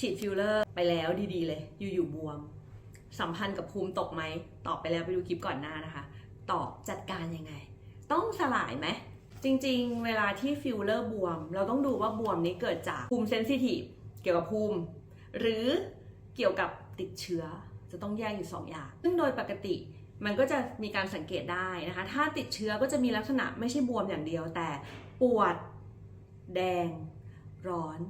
ฉีดฟิลเลอร์ไปแล้วดีๆเลย อยู่ๆบวม สัมพันธ์กับภูมิตกไหม ตอบไปแล้วไปดูคลิปก่อนหน้านะคะ ตอบจัดการยังไง ต้องสลายไหม จริงๆ เวลาที่ฟิลเลอร์บวม เราต้องดูว่าบวมนี้เกิดจากภูมิเซนซิทีฟเกี่ยวกับภูมิ หรือเกี่ยวกับติดเชื้อ จะต้องแยกอยู่ 2 อย่าง ซึ่งโดยปกติมันก็จะมีการสังเกตได้นะคะ ถ้าติดเชื้อก็จะมีลักษณะไม่ใช่บวมอย่างเดียว แต่ปวด แดง ร้อน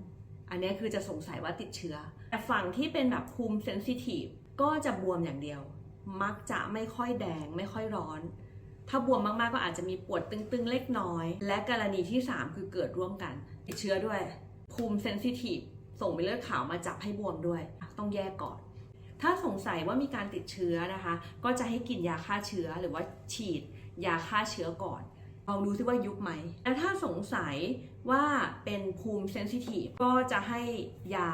อันนี้คือจะสงสัยว่าติดเชื้อ แต่ฝั่งที่เป็นแบบภูมิเซนซิทีฟก็จะบวมอย่างเดียว มักจะไม่ค่อยแดงไม่ค่อยร้อน ถ้าบวมมากๆก็อาจจะมีปวดตึงๆเล็กน้อย และกรณีที่ 3 คือเกิดร่วมกัน ติดเชื้อด้วย ภูมิเซนซิทีฟส่งไปเลือดขาวมาจับให้บวมด้วย ต้องแยกก่อน ถ้าสงสัยว่ามีการติดเชื้อนะคะ ก็จะให้กินยาฆ่าเชื้อหรือว่าฉีดยาฆ่าเชื้อก่อน ลองดูซิว่ายุบไหม และถ้าสงสัยว่าเป็นภูมิเซนซิทีฟก็จะให้ยา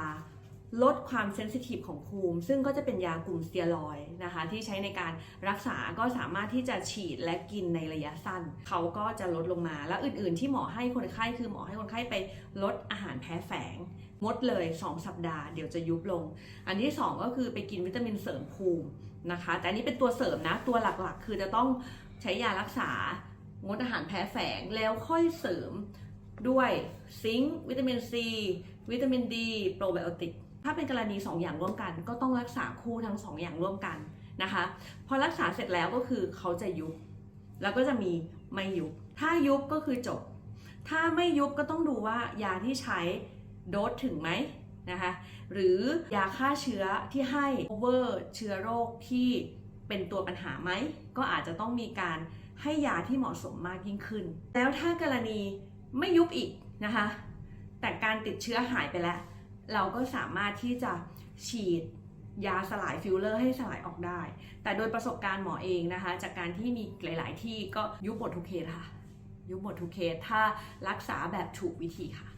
ลดความเซนซิทีฟของภูมิ ซึ่งก็จะเป็นยากลุ่มสเตียรอยนะคะ ที่ใช้ในการรักษาก็สามารถที่จะฉีดและกินในระยะสั้น เขาก็จะลดลงมา แล้วอื่น ๆ ที่หมอให้คนไข้คือหมอให้คนไข้ไปลดอาหารแพ้แฝงงดเลย 2 สัปดาห์เดี๋ยวจะยุบลง อันที่ 2 ก็คือไปกินวิตามินเสริมภูมินะคะ แต่อันนี้เป็นตัวเสริมนะ ตัวหลักๆ คือจะต้องใช้ยารักษา งดอาหารแพ้แฝงแล้วค่อยเสริมด้วยซิงค์วิตามินซีวิตามินดีโปรไบโอติกถ้าเป็นกรณี 2 อย่างร่วมกัน ก็ต้องรักษาคู่ทั้ง 2 อย่างร่วมกันนะคะ พอรักษาเสร็จแล้วก็คือเขาจะยุบ แล้วก็จะมีไม่ยุบ ถ้ายุบก็คือจบ ถ้าไม่ยุบก็ต้องดูว่ายาที่ใช้โดสถึงไหมนะคะ หรือยาฆ่าเชื้อที่ให้ over เชื้อโรคที่ เป็นตัวปัญหาไหม ก็อาจจะต้องมีการให้ยาที่เหมาะสมมากยิ่งขึ้น แล้วถ้ากรณีไม่ยุบอีกนะคะ แต่การติดเชื้อหายไปแล้ว เราก็สามารถที่จะฉีดยาสลายฟิลเลอร์ให้สลายออกได้ แต่โดยประสบการณ์หมอเองนะคะ จากการที่มีหลาย ๆ ที่ก็ยุบหมดทุกเคสค่ะ ยุบหมดทุกเคสถ้ารักษาแบบถูกวิธีค่ะ